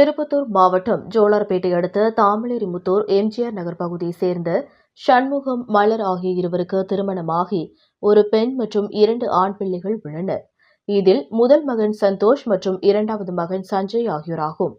திருப்பத்தூர் மாவட்டம் ஜோலார்பேட்டை அடுத்த தாமலேரிமுத்தூர் எம்ஜிஆர் நகர் பகுதியைச் சேர்ந்த சண்முகம் மலர் ஆகிய இருவருக்கு திருமணமாகி ஒரு பெண் மற்றும் இரண்டு ஆண் பிள்ளைகள் உள்ளனர். இதில் முதல் மகன் சந்தோஷ் மற்றும் இரண்டாவது மகன் சஞ்சய் ஆகியோராகும்.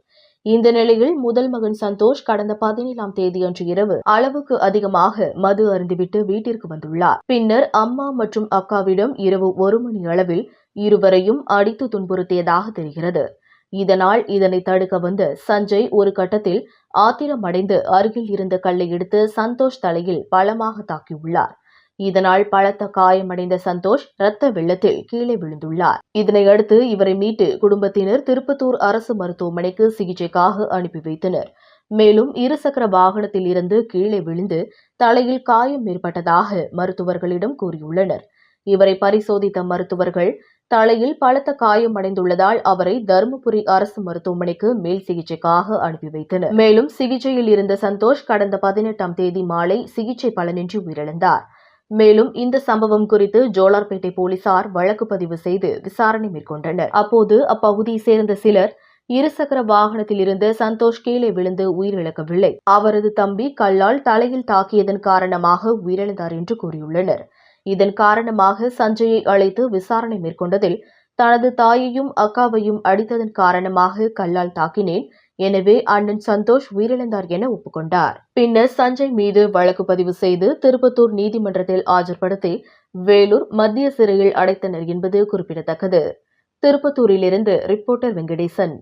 இந்த நிலையில் முதல் மகன் சந்தோஷ் கடந்த பதினேழாம் தேதியன்று இரவு அளவுக்கு அதிகமாக மது அருந்திவிட்டு வீட்டிற்கு வந்துள்ளார். பின்னர் அம்மா மற்றும் அக்காவிடம் இரவு ஒரு மணி அளவில் இருவரையும் அடித்து துன்புறுத்தியதாக தெரிகிறது. இதனால் இதனை தடுக்க வந்த சஞ்சய் ஒரு கட்டத்தில் ஆத்திரமடைந்து அருகில் இருந்த கல்லை எடுத்து சந்தோஷ் தலையில் பலமாக தாக்கியுள்ளார். இதனால் பலத்த காயமடைந்த சந்தோஷ் இரத்த வெள்ளத்தில் கீழே விழுந்துள்ளார். இதனையடுத்து இவரை மீட்டு குடும்பத்தினர் திருப்பத்தூர் அரசு மருத்துவமனைக்கு சிகிச்சைக்காக அனுப்பி வைத்தனர். மேலும் இருசக்கர வாகனத்தில் இருந்து கீழே விழுந்து தலையில் காயம் ஏற்பட்டதாக மருத்துவர்களிடம் கூறியுள்ளனர். இவரை பரிசோதித்த மருத்துவர்கள் தலையில் பலத்த காயம் அடைந்துள்ளதால் அவரை தருமபுரி அரசு மருத்துவமனைக்கு மேல் சிகிச்சைக்காக அனுப்பி வைத்தனர். மேலும் சிகிச்சையில் இருந்த சந்தோஷ் கடந்த பதினெட்டாம் தேதி மாலை சிகிச்சை பலனின்றி உயிரிழந்தார். மேலும் இந்த சம்பவம் குறித்து ஜோலார்பேட்டை போலீசார் வழக்கு பதிவு செய்து விசாரணை மேற்கொண்டனர். அப்போது அப்பகுதியை சேர்ந்த சிலர் இருசக்கர வாகனத்தில் இருந்து சந்தோஷ் கீழே விழுந்து உயிரிழக்கவில்லை. அவரது தம்பி கல்லால் தலையில் தாக்கியதன் காரணமாக உயிரிழந்தார் என்று கூறியுள்ளனர். இதன் காரணமாக சஞ்சயை அழைத்து விசாரணை மேற்கொண்டதில் தனது தாயையும் அக்காவையும் அடித்ததன் காரணமாக கல்லால் தாக்கினேன். எனவே அண்ணன் சந்தோஷ் உயிரிழந்தார் என ஒப்புக்கொண்டார். பின்னர் சஞ்சய் மீது வழக்கு பதிவு செய்து திருப்பத்தூர் நீதிமன்றத்தில் ஆஜர்படுத்தி வேலூர் மத்திய சிறையில் அடைத்தனர் என்பது குறிப்பிடத்தக்கது. திருப்பத்தூரிலிருந்து ரிப்போர்ட்டர் வெங்கடேசன்.